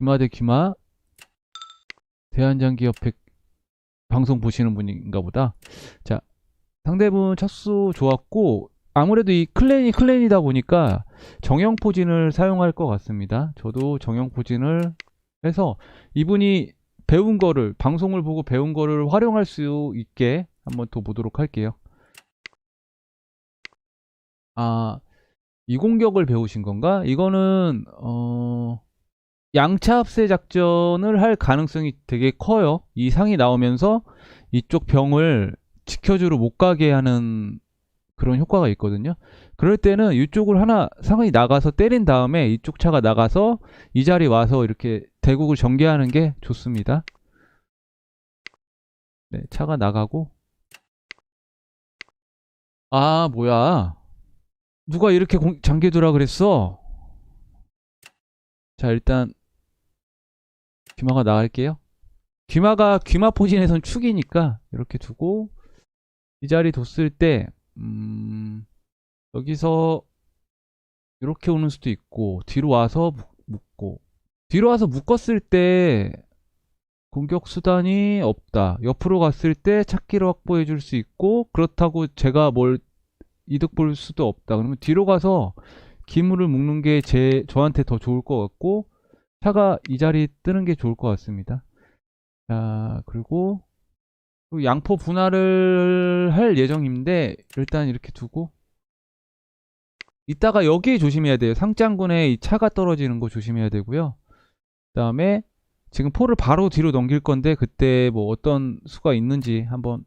귀마 대 귀마 대한장기협회 방송 보시는 분인가 보다. 자, 상대분 첫수 좋았고 아무래도 이 클랜이 클랜이다 보니까 정형 포진을 사용할 것 같습니다. 저도 정형 포진을 해서 이분이 배운 거를 방송을 보고 배운 거를 활용할 수 있게 한번 더 보도록 할게요. 아, 이 공격을 배우신 건가? 이거는 어 양차 합세 작전을 할 가능성이 되게 커요. 이 상이 나오면서 이쪽 병을 지켜주러 못 가게 하는 그런 효과가 있거든요. 그럴 때는 이쪽을 하나 상이 나가서 때린 다음에 이쪽 차가 나가서 이 자리 와서 이렇게 대국을 전개하는 게 좋습니다. 네, 차가 나가고 아, 뭐야. 누가 이렇게 공, 잠겨두라 그랬어? 자, 일단 귀마가 나갈게요. 귀마가 귀마 포진에선 축이니까 이렇게 두고 이 자리 뒀을 때 음, 여기서 이렇게 오는 수도 있고 뒤로 와서 묶- 묶고 뒤로 와서 묶었을 때 공격 수단이 없다. 옆으로 갔을 때 찾기를 확보해 줄 수 있고 그렇다고 제가 뭘 이득 볼 수도 없다. 그러면 뒤로 가서 기물을 묶는 게 제 저한테 더 좋을 것 같고 차가 이 자리 뜨는 게 좋을 것 같습니다. 자, 그리고 또 양포 분할을 할 예정인데 일단 이렇게 두고 이따가 여기에 조심해야 돼요. 상장군에 이 차가 떨어지는 거 조심해야 되고요. 그 다음에 지금 포를 바로 뒤로 넘길 건데 그때 뭐 어떤 수가 있는지 한번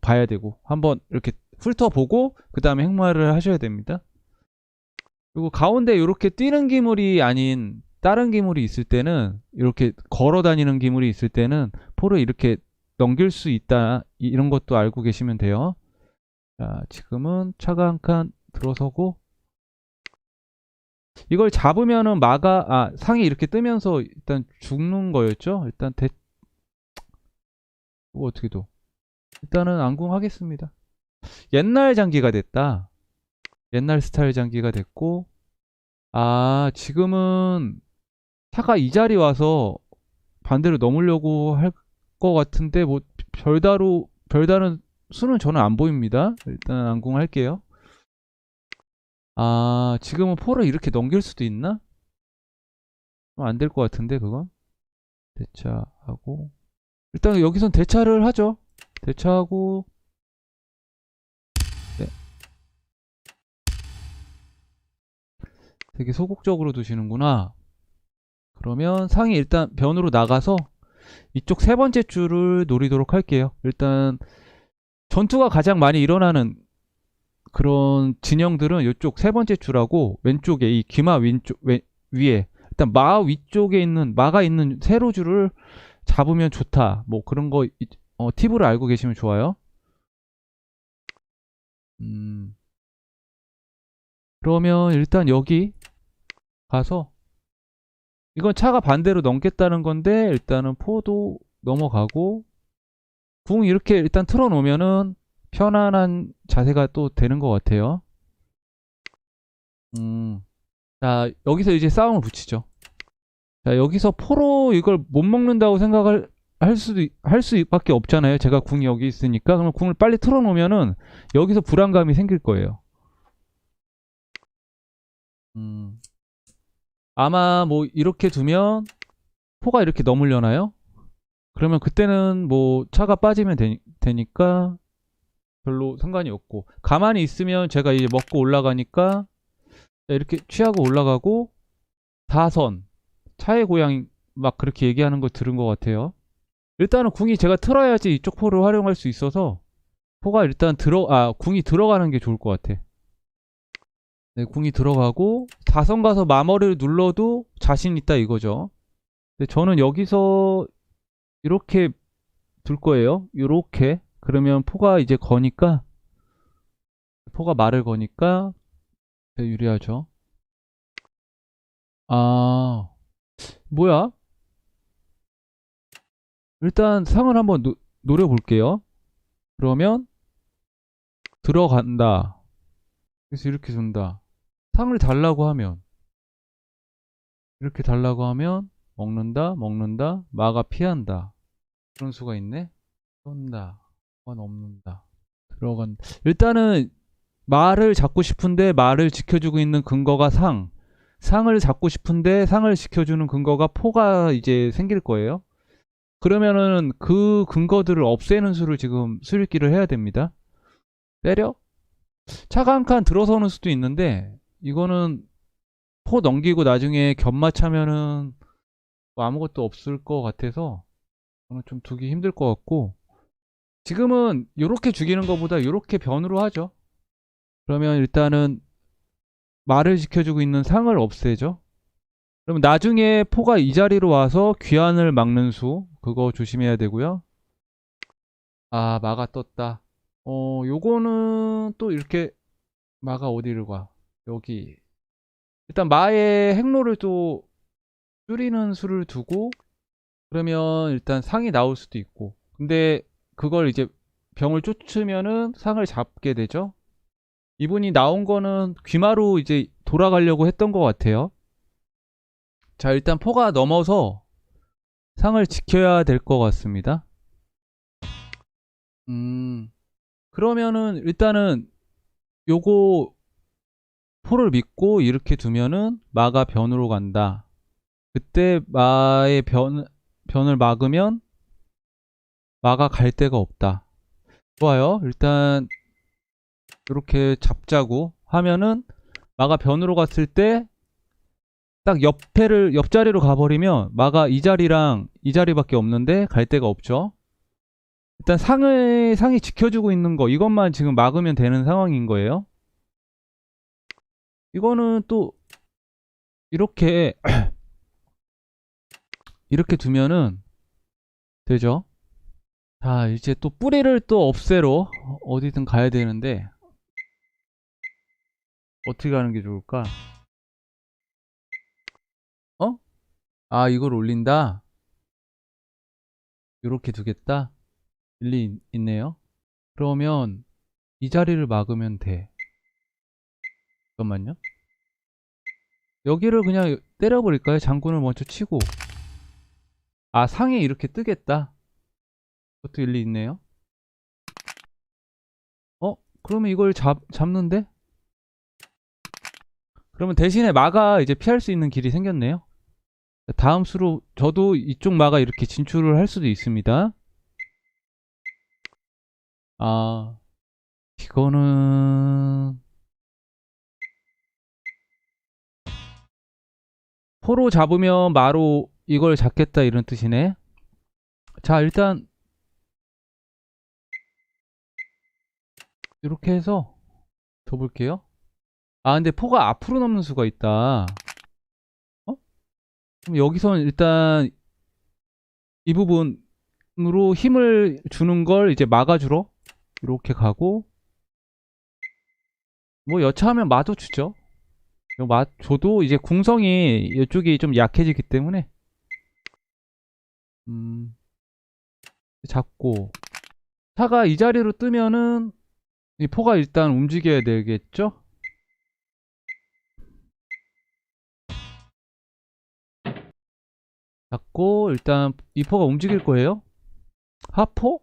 봐야 되고 한번 이렇게 훑어보고 그 다음에 행마를 하셔야 됩니다. 그리고 가운데 이렇게 뛰는 기물이 아닌 다른 기물이 있을 때는 이렇게 걸어 다니는 기물이 있을 때는 포를 이렇게 넘길 수 있다 이- 이런 것도 알고 계시면 돼요. 자, 지금은 차가 한 칸 들어서고 이걸 잡으면은 마가 아 상이 이렇게 뜨면서 일단 죽는 거였죠. 일단 대 이거 어떻게 도 일단은 안궁하겠습니다. 옛날 장기가 됐다. 옛날 스타일 장기가 됐고 아 지금은 차가 이 자리 와서 반대로 넘으려고 할 것 같은데 뭐 별다로 별다른 수는 저는 안 보입니다. 일단 안궁할게요. 아 지금은 포를 이렇게 넘길 수도 있나? 안 될 것 같은데 그건 대차하고 일단 여기선 대차를 하죠. 대차하고 네. 되게 소극적으로 두시는구나. 그러면 상이 일단 변으로 나가서 이쪽 세 번째 줄을 노리도록 할게요. 일단 전투가 가장 많이 일어나는 그런 진영들은 이쪽 세 번째 줄하고 왼쪽에 이 기마 왼쪽 왼, 위에 일단 마 위쪽에 있는 마가 있는 세로 줄을 잡으면 좋다. 뭐 그런 거 이- 어, 팁으로 알고 계시면 좋아요. 음. 그러면 일단 여기 가서 이건 차가 반대로 넘겠다는 건데 일단은 포도 넘어가고 궁 이렇게 일단 틀어 놓으면은 편안한 자세가 또 되는 것 같아요. 음. 자, 여기서 이제 싸움을 붙이죠. 자, 여기서 포로 이걸 못 먹는다고 생각을 할 수도 할 수밖에 없잖아요. 제가 궁이 여기 있으니까 그럼 궁을 빨리 틀어 놓으면은 여기서 불안감이 생길 거예요. 음. 아마 뭐 이렇게 두면 포가 이렇게 넘으려나요? 그러면 그때는 뭐 차가 빠지면 되니, 되니까 별로 상관이 없고 가만히 있으면 제가 이제 먹고 올라가니까 이렇게 취하고 올라가고 다선 차의 고향 막 그렇게 얘기하는 거 들은 것 같아요. 일단은 궁이 제가 틀어야지 이쪽 포를 활용할 수 있어서 포가 일단 들어 아 궁이 들어가는 게 좋을 것 같아. 네, 궁이 들어가고 다선 가서 마머리를 눌러도 자신 있다 이거죠. 근데 저는 여기서 이렇게 둘 거예요. 이렇게 그러면 포가 이제 거니까 포가 말을 거니까 유리하죠. 아 뭐야? 일단 상을 한번 노, 노려볼게요. 그러면 들어간다. 그래서 이렇게 준다. 상을 달라고 하면 이렇게 달라고 하면 먹는다, 먹는다, 마가 피한다. 그런 수가 있네. 쏜다, 어, 넘는다, 들어간. 일단은 말을 잡고 싶은데 말을 지켜주고 있는 근거가 상. 상을 잡고 싶은데 상을 지켜주는 근거가 포가 이제 생길 거예요. 그러면은 그 근거들을 없애는 수를 지금 수리기를 해야 됩니다. 때려? 차가 한 칸 들어서는 수도 있는데 이거는 포 넘기고 나중에 견마 차면은 뭐 아무것도 없을 것 같아서 저는 좀 두기 힘들 것 같고 지금은 이렇게 죽이는 것보다 이렇게 변으로 하죠. 그러면 일단은 말을 지켜주고 있는 상을 없애죠. 그러면 나중에 포가 이 자리로 와서 귀환을 막는 수 그거 조심해야 되고요. 아 마가 떴다. 어 요거는 또 이렇게 마가 어디를 가? 여기 일단 마의 행로를 또 줄이는 수를 두고 그러면 일단 상이 나올 수도 있고 근데 그걸 이제 병을 쫓으면은 상을 잡게 되죠. 이분이 나온 거는 귀마로 이제 돌아가려고 했던 것 같아요. 자, 일단 포가 넘어서 상을 지켜야 될 것 같습니다. 음, 그러면은 일단은 요거 포를 믿고 이렇게 두면은 마가 변으로 간다. 그때 마의 변, 변을 막으면 마가 갈 데가 없다. 좋아요. 일단 이렇게 잡자고 하면은 마가 변으로 갔을 때 딱 옆에를 옆자리로 가버리면 마가 이 자리랑 이 자리밖에 없는데 갈 데가 없죠. 일단 상을 상이 지켜주고 있는 거 이것만 지금 막으면 되는 상황인 거예요. 이거는 또 이렇게 이렇게 두면은 되죠. 자 이제 또 뿌리를 또 없애러 어디든 가야 되는데 어떻게 가는 게 좋을까? 어? 아, 이걸 올린다? 이렇게 두겠다? 일리 있- 있네요. 그러면 이 자리를 막으면 돼. 잠깐만요. 여기를 그냥 때려버릴까요? 장군을 먼저 치고. 아, 상에 이렇게 뜨겠다. 그것도 일리 있네요. 어? 그러면 이걸 잡, 잡는데? 그러면 대신에 마가 이제 피할 수 있는 길이 생겼네요. 다음 수로 저도 이쪽 마가 이렇게 진출을 할 수도 있습니다. 아, 이거는 포로 잡으면 마로 이걸 잡겠다 이런 뜻이네. 자, 일단 이렇게 해서 더 볼게요. 아, 근데 포가 앞으로 넘는 수가 있다. 어? 그럼 여기선 일단 이 부분으로 힘을 주는 걸 이제 막아주러 이렇게 가고 뭐 여차하면 마도 주죠. 요마 줘도 이제 궁성이 이쪽이 좀 약해지기 때문에 음 잡고 차가 이 자리로 뜨면은 이 포가 일단 움직여야 되겠죠? 잡고 일단 이 포가 움직일 거예요. 하포?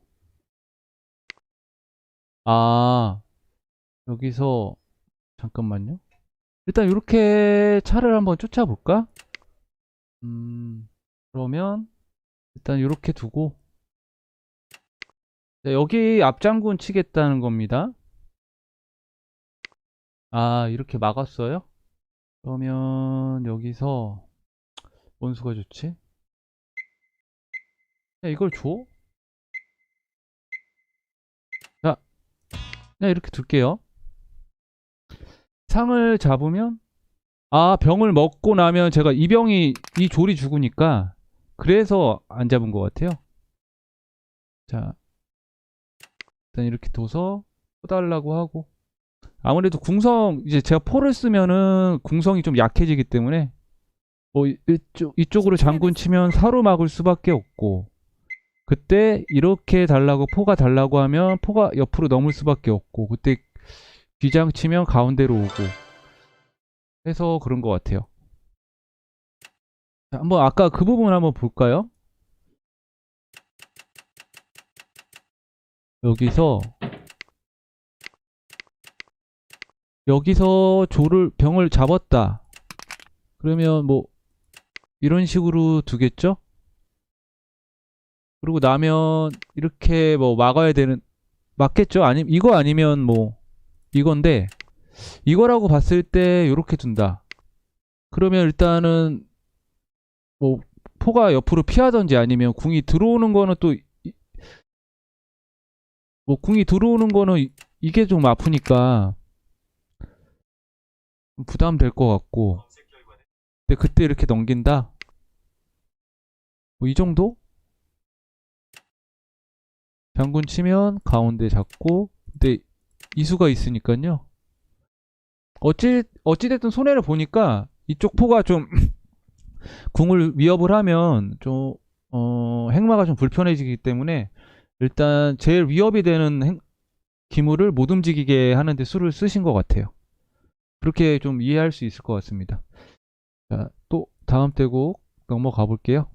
아 여기서 잠깐만요. 일단 이렇게 차를 한번 쫓아볼까? 음 그러면 일단 이렇게 두고 네, 여기 앞장군 치겠다는 겁니다. 아 이렇게 막았어요? 그러면 여기서 원수가 좋지? 야, 이걸 줘? 자, 그냥 이렇게 둘게요. 상을 잡으면, 아, 병을 먹고 나면 제가 이 병이, 이 졸이 죽으니까, 그래서 안 잡은 것 같아요. 자, 일단 이렇게 둬서 써달라고 하고, 아무래도 궁성, 이제 제가 포를 쓰면은 궁성이 좀 약해지기 때문에, 뭐, 이쪽, 이쪽으로 장군 치면 사로 막을 수밖에 없고, 그때 이렇게 달라고 포가 달라고 하면 포가 옆으로 넘을 수밖에 없고 그때 귀장 치면 가운데로 오고 해서 그런 것 같아요. 자, 한번 아까 그 부분 한번 볼까요? 여기서 여기서 조를 병을 잡았다. 그러면 뭐 이런 식으로 두겠죠? 그러고 나면 이렇게 뭐 막아야 되는 맞겠죠? 아니 이거 아니면 뭐 이건데 이거라고 봤을 때 이렇게 둔다. 그러면 일단은 뭐 포가 옆으로 피하던지 아니면 궁이 들어오는 거는 또 뭐 궁이 들어오는 거는 이- 이게 좀 아프니까 부담될 것 같고 근데 그때 이렇게 넘긴다 뭐 이 정도? 장군 치면 가운데 잡고 근데 이수가 있으니까요 어찌 어찌됐든 손해를 보니까 이쪽 포가 좀 궁을 위협을 하면 좀 어, 행마가 좀 불편해지기 때문에 일단 제일 위협이 되는 행, 기물을 못 움직이게 하는데 수를 쓰신 것 같아요. 그렇게 좀 이해할 수 있을 것 같습니다. 자, 또 다음 대곡 넘어가 볼게요.